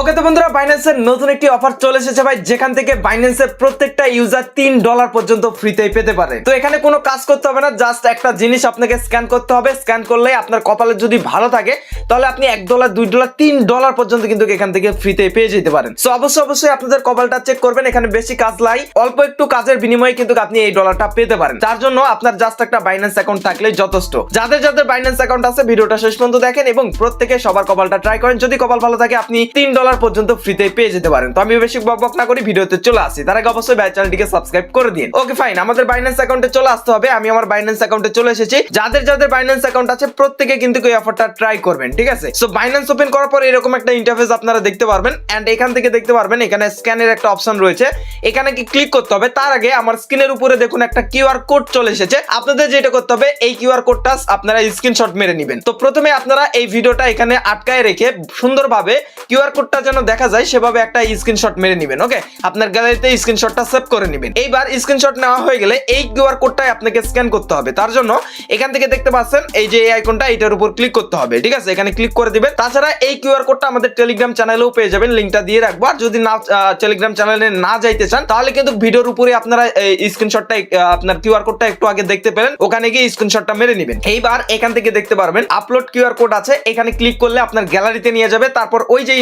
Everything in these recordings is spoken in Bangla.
ওকে তো বন্ধুরা বাইন্যান্সের নতুন একটি অফার চলে এসেছে ভাই, যেখান থেকে বাইন্যান্সের প্রত্যেকটা ইউজার তিন ডলার পর্যন্ত ফ্রিতে পেতে পারে। তো এখানে কোনো কাজ করতে হবে না জাস্ট একটা জিনিস আপনাকে স্ক্যান করতে হবে। স্ক্যান করলে আপনার কপালে যদি ভালো থাকে, তাহলে আপনি এক ডলার দুই ডলার তিন ডলার পর্যন্ত কিন্তু এখান থেকে ফ্রিতে পেয়ে যেতে পারেন। সো অবশ্যই অবশ্যই আপনাদের কপালটা চেক করবেন, এখানে বেশি কাজ লাই অল্প একটু কাজের বিনিময়ে কিন্তু আপনি এই ডলারটা পেতে পারেন। তার জন্য আপনার জাস্ট একটা বাইন্যান্স অ্যাকাউন্ট থাকলে যথেষ্ট। যাদের যাদের বাইন্যান্স অ্যাকাউন্ট আছে, ভিডিওটা শেষ পর্যন্ত দেখেন এবং প্রত্যেকে সবার কপালটা ট্রাই করেন। যদি কপাল ভালো থাকে, আপনি তিন ডলার পর্যন্ত ফ্রিতে পেয়ে যেতে পারেন। তো আমি বেশি বক বক না করি, ভিডিওতে চলে আসি। তার আগে অবশ্যই ব্যাচ চ্যানেলটিকে সাবস্ক্রাইব করে দিন। ওকে ফাইন আমাদের বাইন্যান্স অ্যাকাউন্টে চলে আসতে হবে। আমি আমার বাইন্যান্স অ্যাকাউন্টে চলে এসেছি। যাদের যাদের বাইন্যান্স অ্যাকাউন্ট আছে, প্রত্যেকে কিন্তু এই অফারটা ট্রাই করবেন, ঠিক আছে? সো বাইন্যান্স ওপেন করার পর এরকম একটা ইন্টারফেস আপনারা দেখতে পারবেন। এন্ড এখান থেকে দেখতে পারবেন, এখানে স্ক্যানের একটা অপশন রয়েছে। এখানে কি ক্লিক করতে হবে? তার আগে আমার স্ক্রিনের উপরে দেখুন একটা কিউআর কোড চলে এসেছে। আপনাদের যেটা করতে হবে, এই কিউআর কোডটা আপনারা স্ক্রিনশট মেরে নেবেন। তো প্রথমে আপনারা এই ভিডিওটা এখানে আটকায় রেখে সুন্দরভাবে কিউআর কোডটা যেন দেখা যায়, সেভাবে একটা স্ক্রিনশট মেরে নেবেন ওকে আপনার গ্যালারিতে স্ক্রিনশটটা সেভ করে নেবেন। এইবার স্ক্রিনশট নেওয়া হয়ে গেলে এই কিউআর কোডটাই আপনাকে স্ক্যান করতে হবে। তার জন্য এখান থেকে দেখতে পাচ্ছেন, এই যে এই আইকনটা এটার উপর ক্লিক করতে হবে, ঠিক আছে? এখানে ক্লিক করে দিবেন। তাছাড়া এই কিউআর কোডটা আমাদের টেলিগ্রাম চ্যানেলেও পেয়ে যাবেন লিঙ্কটা দিয়ে রাখব। আর যদি না টেলিগ্রাম চ্যানেলে না যাইতে চান, তাহলে কিন্তু ভিডিওর উপরে আপনারা এই স্ক্রিনশটটা আপনার কিউআর কোডটা একটু আগে দেখতে পেলেন, ওখানে গিয়ে স্ক্রিনশটটা মেরে নেবেন। এইবার এখান থেকে দেখতে পারবেন আপলোড কিউআর কোড আছে। এখানে ক্লিক করলে আপনার গ্যালারিতে নিয়ে যাবে। তারপর ওই যে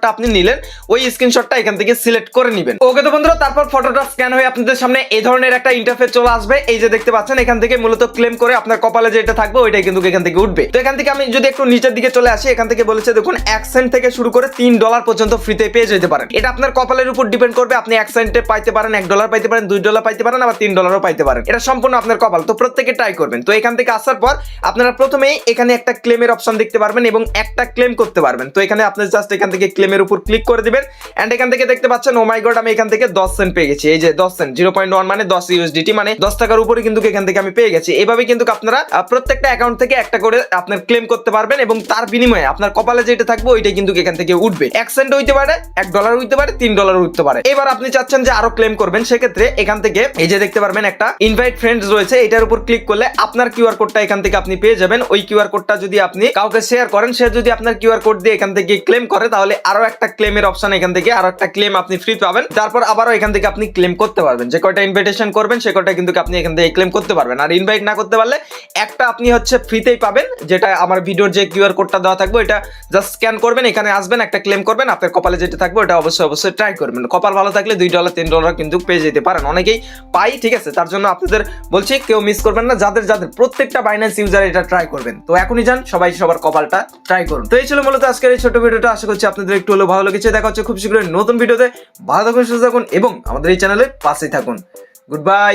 স্ক্রিনশটটা আপনি নিলেন, ওই স্ক্রিনশটটা এখান থেকে সিলেক্ট করে নেবেন। ওকে তো বন্ধুরা, তারপর ফটোটা স্ক্যান হয়ে আপনাদের সামনে এই ধরনের একটা ইন্টারফেস চলে আসবে। এই যে দেখতে পাচ্ছেন, এখান থেকে মূলত ক্লেম করে আপনার কপালে যেটা থাকবে, ওইটাই কিন্তু এখান থেকে উঠবে। তো এখান থেকে আমি যদি একটু নিচের দিকে চলে আসি, এখান থেকে বলেছে, দেখুন, এক সেন্ট থেকে শুরু করে তিন ডলার পর্যন্ত ফ্রিতে পেয়ে যেতে পারেন। এটা আপনার কপালের উপর ডিপেন্ড করবে, আপনি এক সেন্টে পাইতে পারেন, এক ডলার পাইতে পারেন, দুই ডলার পাইতে পারেন, আবার তিন ডলারও পাইতে পারেন। এটা সম্পূর্ণ আপনার কপাল, তো প্রত্যেকে ট্রাই করবেন। তো এখান থেকে আসার পর আপনারা প্রথমেই এখানে একটা ক্লেমের অপশন দেখতে পারবেন এবং একটা ক্লেম করতে পারবেন। তো এখানে আপনি জাস্ট এখান থেকে ক্লেমের উপর ক্লিক করে দিবেন এন্ড এখান থেকে দেখতে পাচ্ছেন ও মাই গড আমি এখান থেকে দশ সেন্ট পেয়ে গেছি। এই যে দশ সেন্ট জিরো পয়েন্ট ওয়ান মানে দশ ইউএসডিটি মানে দশ টাকার উপরে কিন্তু এখান থেকে আমি পেয়ে গেছি। এভাবে কিন্তু আপনারা প্রত্যেকটা অ্যাকাউন্ট থেকে একটা করে আপনার ক্লেম করতে পারবেন, এবং তার বিনিময়ে আপনার কপালে যেটা থাকবে, ওইটাই কিন্তু এখান থেকে উঠবে। এক সেন্ট হইতে পারে, এক ডলার হইতে পারে, তিন ডলার উঠতে পারে। এবার আপনি চাচ্ছেন যে আরও ক্লেম করবেন, সেক্ষেত্রে এখান থেকে, এই যে দেখতে পারবেন একটা ইনভাইট ফ্রেন্ডস রয়েছে, এটার উপর ক্লিক করলে আপনার কিউআর কোডটা এখান থেকে আপনি পেয়ে যাবেন। ওই কিউআর কোডটা যদি আপনি কাউকে শেয়ার করেন, সে যদি আপনার কিউআর কোড দিয়ে এখান থেকে ক্লেম করে, তাহলে আরও একটা ক্লেমের অপশন এখান থেকে, আরও একটা ক্লেম আপনি ফ্রি পাবেন। তারপর আবারও এখান থেকে আপনি ক্লেম করতে পারবেন। যে কয়টা ইনভাইটেশন করবেন, সে কয়টা কিন্তু আপনি এখান থেকে ক্লেম করতে পারবেন। আর ইনভাইট না করতে পারলে একটা আপনি হচ্ছে ফ্রিতেই পাবেন, যেটা আমার ভিডিওর যে কিউআর কোডটা দেওয়া থাকবে এটা জাস্ট স্ক্যান করবেন, এখানে আসবেন, একটা ক্লেম করবেন, আপনার কপালে যেটা থাকবে, ওটা অবশ্যই অবশ্যই ট্রাই করবেন। কপাল ভালো থাকলে দুই ডলার তিন ডলার কিন্তু পেয়ে যেতে পারেন। অনেকেই পাই, ঠিক আছে, তার জন্য আপনাদের বলছি, কেউ মিস করবেন না, যাদের যাদের প্রত্যেকটা বাইন্যান্স ইউজার এটা ট্রাই করবেন। তো এখনই যান, সবাই সবার কপালটা ট্রাই করুন। তো এই ছিল মূলত আজকের এই ছোট ভিডিওটা, আশা করছি আপনাদের একটু হলেও ভালো লেগেছে। দেখা হচ্ছে খুব শীঘ্রই নতুন ভিডিওতে। ভালো থাকুন, সুস্থ থাকুন, এবং আমাদের এই চ্যানেলে পাশেই থাকুন। Good bye